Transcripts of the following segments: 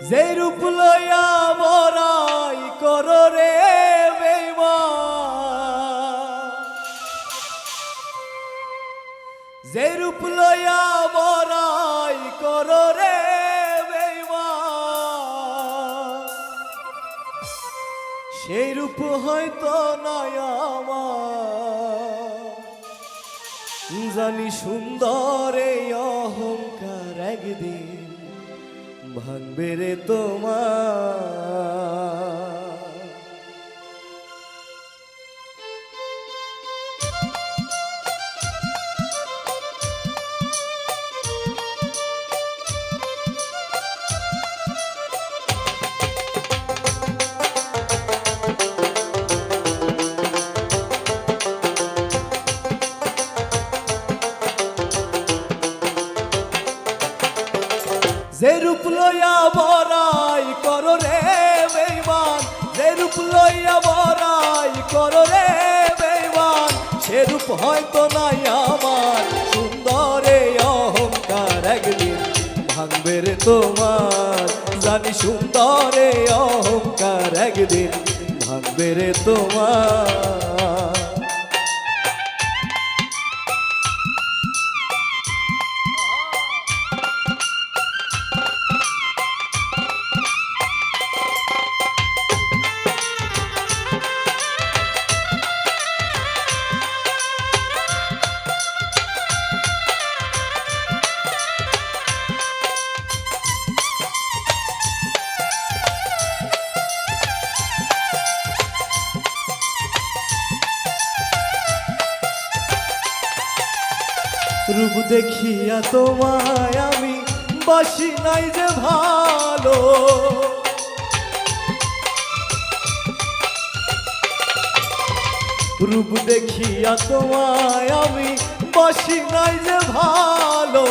যে রূপ লইয়া মরাই কর রে যে রূপ লইয়া মরাই কর রে সেই রূপ হয়তো নয় জানি সুন্দর অহংকার একদিন ভাঙবে রে তোমার। হয়তো নাই আমার সুন্দরে অহংকার একদিন ভাঙবে রে তোমার। জানি সুন্দরে অহংকার একদিন ভাঙবে রে তোমার। রূপ দেখিয়া তোমায় আমি বাসি নাই যে ভালো।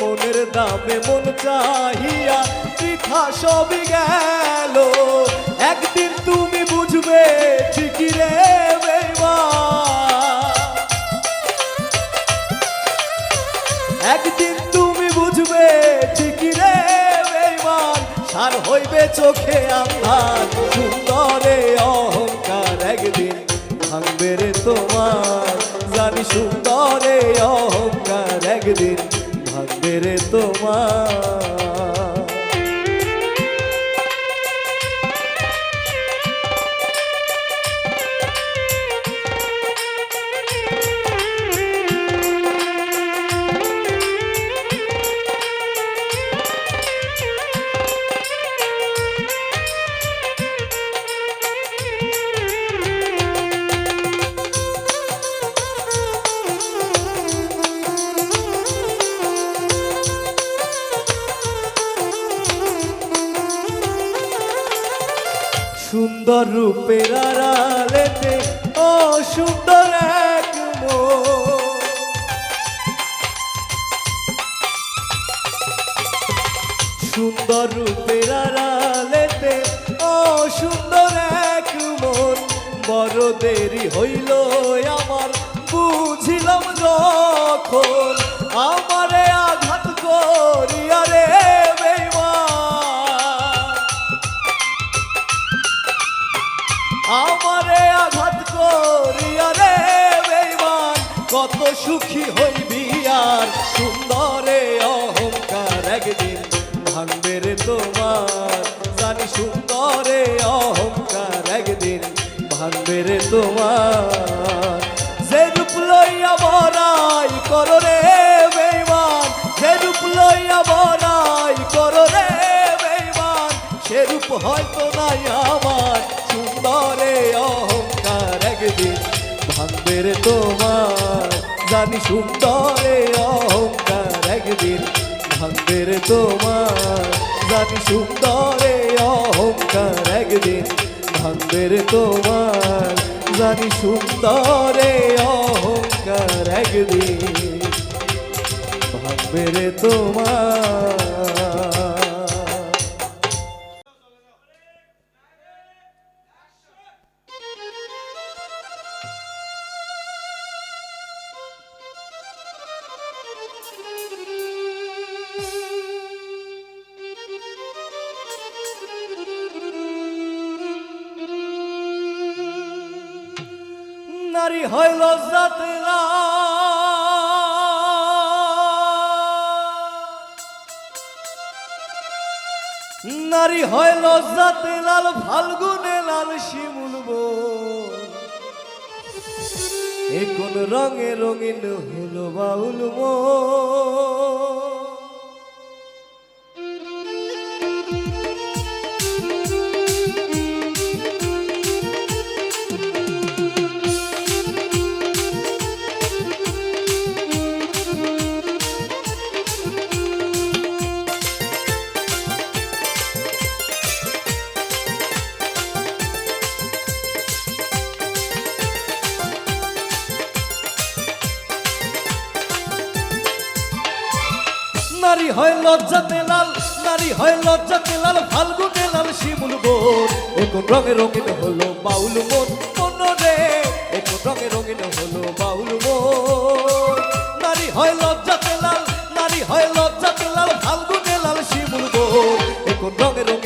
মনের দামে মন চাহিয়া পৃথা সবই গেল। একদিন তুমি বুঝবে ঠিকই রে একদিন সার হইবে চোখে আমার সুন্দরে অহংকার একদিন ভাঙবে রে তোমার। জানি সুন্দরে অহংকার একদিন ভাঙবে রে তোমার। হয়তো নাই আমার সুন্দরে অহংকার একদিন ভাঙবে তোমার। জানি সুন্দরে অহংকার একদিন ভাঙবে তোমার। জানি সুন্দরে অহংকার একদিন ভাঙবে তোমার। জানি সুন্দরে অহংকার একদিন ভাঙবে তোমার। নারী হয় লজ্জাতে লাল ফাল্গুনে লাল শিমুল। এ কোন রঙে রঙিন হলো বাউল মন। নারী হয় লজ্জাতে লাল নারী হয় লজ্জাতে লাল ফাল্গুনে লাল শিমুল বোন। এখন রঙে রঙিন হলো বাউল মন কোনো রে। এখন রঙে রঙিন হলো বাউল মন নারী হয় লজ্জাতে লাল নারী হয় লজ্জাতে লাল ফাল্গুনে লাল শিমুল বোন। এখন রঙে রঙিন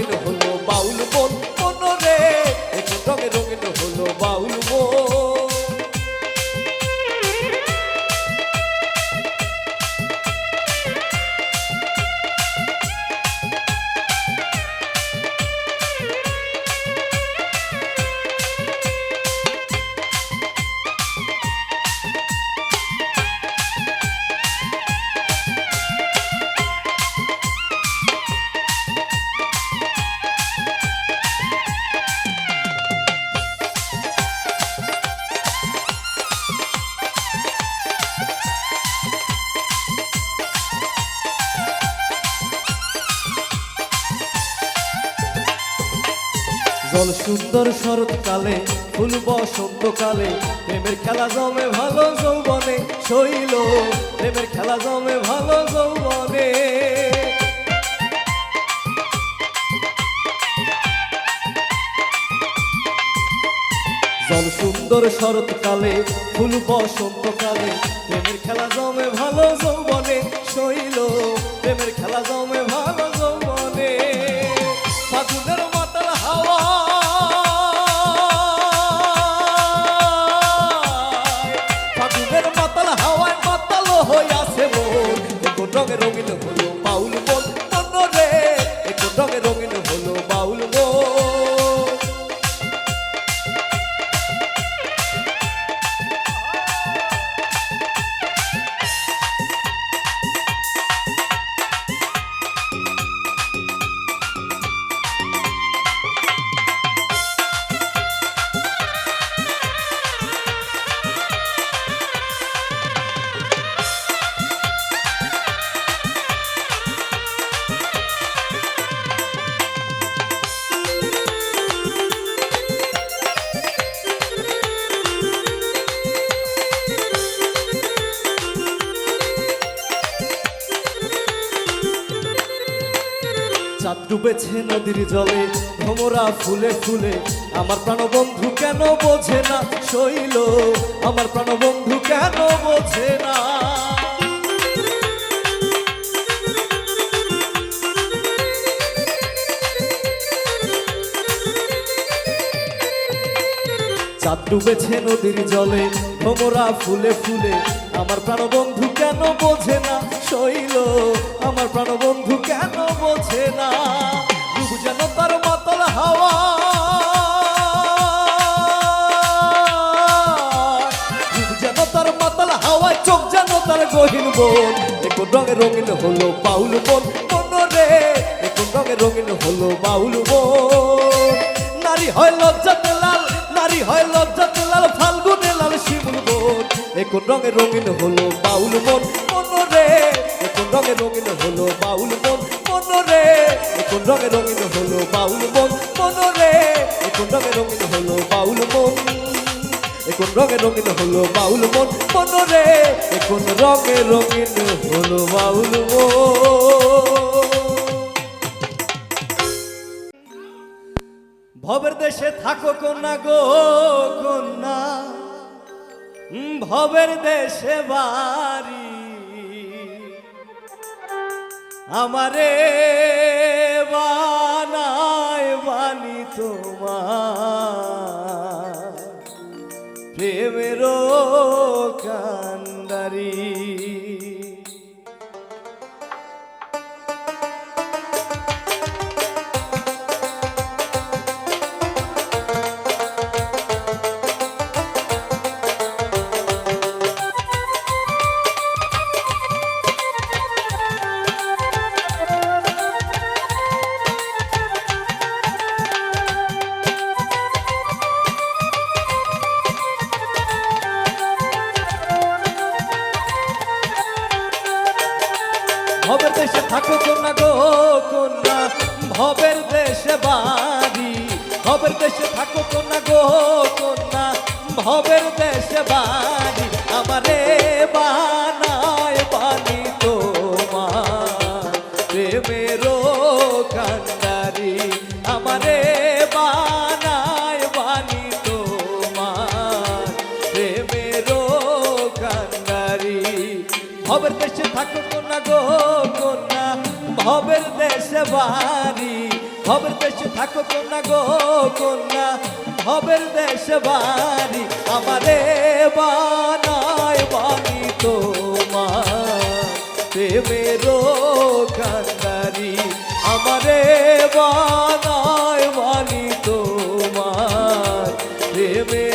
সুন্দর শরৎকালে, ফুল বসন্তকালে, প্রেমের খেলা জমে ভালো যৌবনে, শৈল, প্রেমের খেলা জমে ভালো যৌবনে। জল সুন্দর শরৎকালে, ফুল বসন্তকালে, প্রেমের খেলা জমে ভালো যৌবনে, শৈল, প্রেমের খেলা জমে ডুবেছে নদীর জলে ভ্রমরা ফুলে ফুলে। আমার প্রাণবন্ধু কেন বোঝে না শৈল? আমার প্রাণবন্ধু কেন বোঝে না? চাঁদ ডুবেছে নদীর জলে ভ্রমরা ফুলে ফুলে। আমার প্রাণবন্ধু কেন বোন এখন রঙে রঙিন হলো বাউল বোন মন রে এখন রঙে রঙিন হলো বাউল বোন নারী হয় লজ্জাতে লাল, নারী হয় লজ্জাতে লাল, ফাল্গুনে লাল শিমুল বোন এখন রঙে রঙিন হলো বাউল মন মন রে এখন রঙে রঙিন হলো বাউল মন মন রে এখন রঙে রঙিন হলো বাউল মন এখন রঙে রঙিন হলো বাউল মন। মন রে, এখন রঙে রঙিন হলো বাউল ভবের দেশে থাকো কন্যা গো, কন্যা। ভবের দেশে বাড়ি। আমারে বানায় বানি তোমার। কান্দারি ভবের দেশে থাকো কন্যা গো কন্যা, ভবের দেশে বাড়ি। ভবের দেশে থাকো কন্যা গো কন্যা, ভবের দেশে বাড়ি। আমারে বানায় বানি তোমার। প্রেমেরও কান্ডারি আমারে বানায় বানি তোমার। প্রেমেরও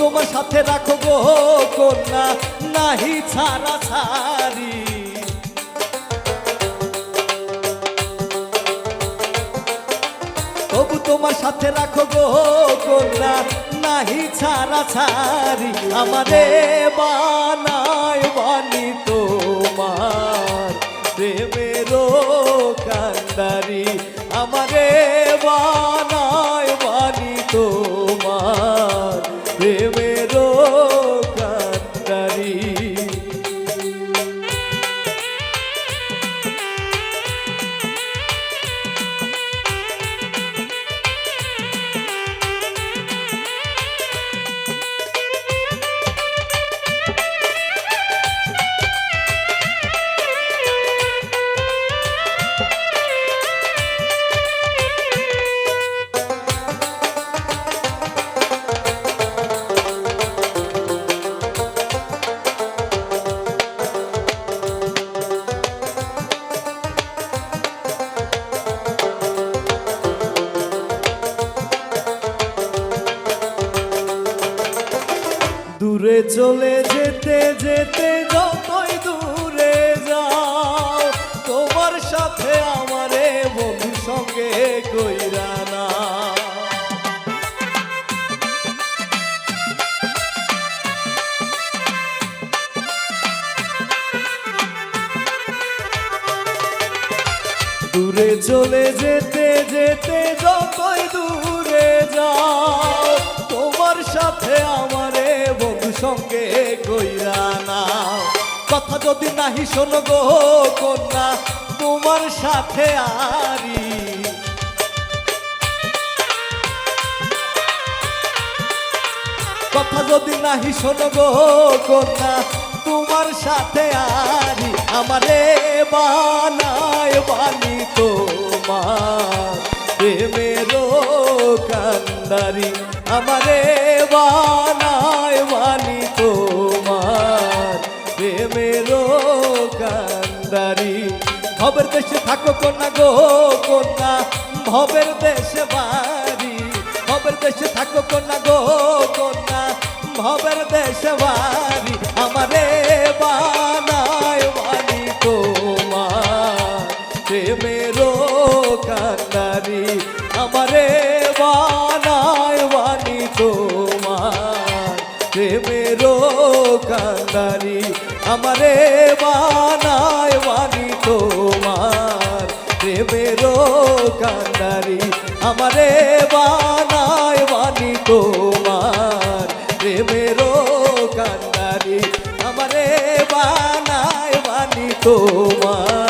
তোমার সাথে রাখো গো কন্যা, নাহি ছাড়া ছাড়ি। তবু তোমার সাথে রাখো গো কন্যা, নাহি ছাড়া ছাড়ি। আমারে বানায় বানি তোমার প্রেমেরও কান্দারি আমারে বানায় প্রেমেরও কান্দারি দূরে চলে যেতে যেতে যতই দূরে যাও, তোমার সাথে আমারে বন্ধুর সঙ্গে কইরা না দূরে চলে যেতে যেতে যতই দূরে যাও, তোমার সাথে আমারে বন্ধু সঙ্গে কইরা না কথা যদি নাহি শোনো গো কন্যা, তোমার সাথে আরি। কথা যদি নাহি শোনো গো কন্যা, তোমার সাথে আরি। আমারে বানায় বানি তোমার। প্রেমেরও ভান্ডারি আমারে বানায় বানি তোমার। প্রেমেরও কান্দারি ভবের দেশে থাকো কন্যা গো কন্যা, ভবের দেশে বাড়ি। ভবের দেশে থাকো কন্যা গো কন্যা, ভবের দেশে বাড়ি। আমারে বানায় বানি তোমার। প্রেমের প্রেমেরও কান্ডারি আমারে বানায় বাণী তোমার। প্রেমেরও কান্ডারি আমারে বানায় বাণী তোমার। প্রেমেরও কান্ডারি আমারে বানায় বাণী তোমার।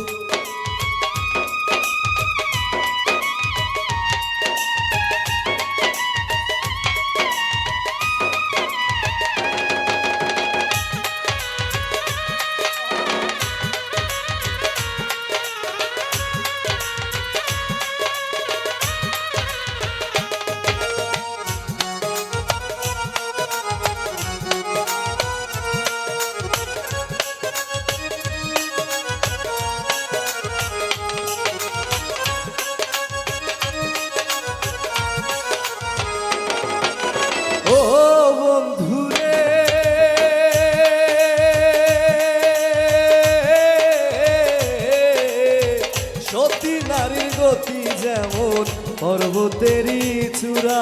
পর্বতেরই চূড়া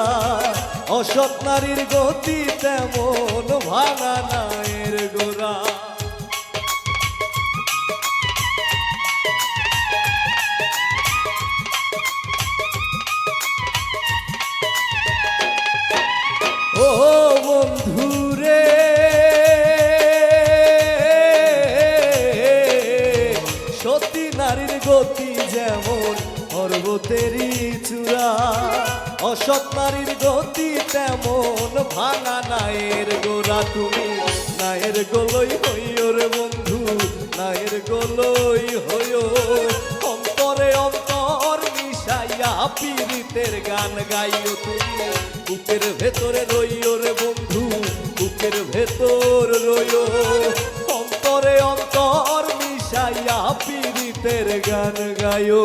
অসৎ নারীর গতি তেমন ভাঙা নায়ের গোড়া। পর্বতেরই চূড়া। অসৎ নারীর গতি তেমন, ভাঙা নায়ের গোড়া। তুমি নায়ের গোলই হইও রে বন্ধু, নায়ের গোলই হইও। অন্তরে অন্তর মিশাইয়া পীড়িতের গান গাইও তুমি। বুকের ভেতরে রইও রে বন্ধু, বুকের ভেতর রইও। অন্তরে অন্তর মিশাইয়া পীড়িতের গান গাইও।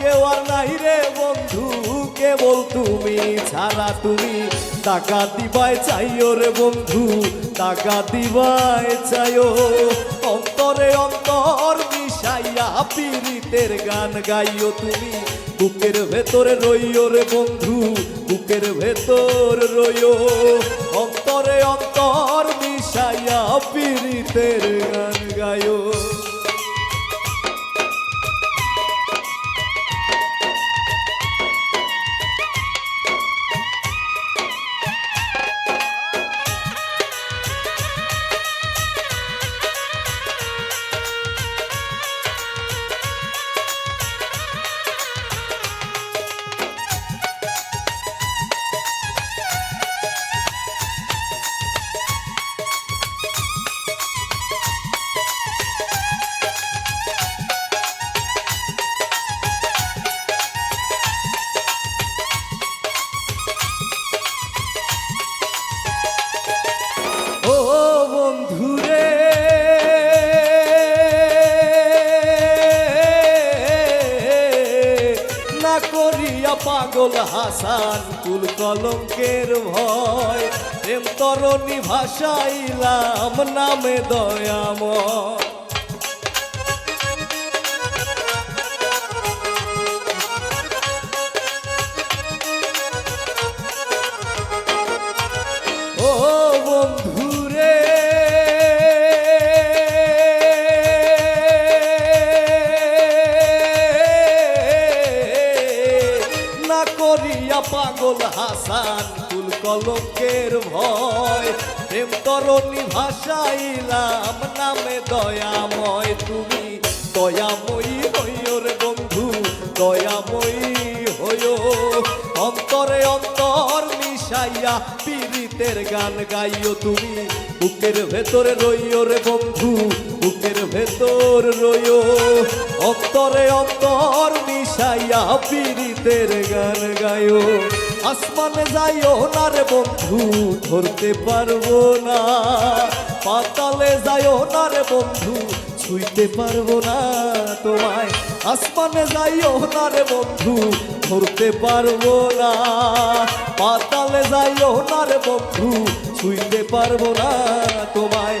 কেউ আর নাই রে বন্ধু, কেবল তুমি ছাড়া তুমি। টাকা দিবাই চাইও রে বন্ধু টাকা দিবাই চাইও। অন্তরে অন্তর মিশাইয়া পীড়িতের গান গাইও তুমি। বুকের ভেতরে রইও রে বন্ধু, বুকের ভেতর রইও। অন্তরে অন্তর মিশাইয়া পীড়িতের পাগল হাসান কুল কলঙ্কের ভয়। প্রেম তরণী ভাষাইলাম নামে দয়াময়। কুল কলঙ্কের ভয়। প্রেম তরণী ভাসাইলাম, নামে দয়াময় তুমি। দয়াময়ী হইও রে বন্ধু, দয়াময়ী হইও। অন্তরে অন্তর মিশাইয়া পীড়িতের গান গাইও তুমি। বুকের ভেতরে রইও রে বন্ধু, বুকের ভেতর রইও। অন্তরে অন্তর মিশাইয়া পীড়িতের গান গাইও। আসমানে যাইও না রে বন্ধু, ধরতে পারব না। পাতালে যাইও না রে বন্ধু, ছুঁইতে পারব না তোমায়। আসমানে যাইও না রে বন্ধু, ধরতে পারব না। পাতালে যাইও না রে বন্ধু, ছুঁইতে পারব না তোমায়।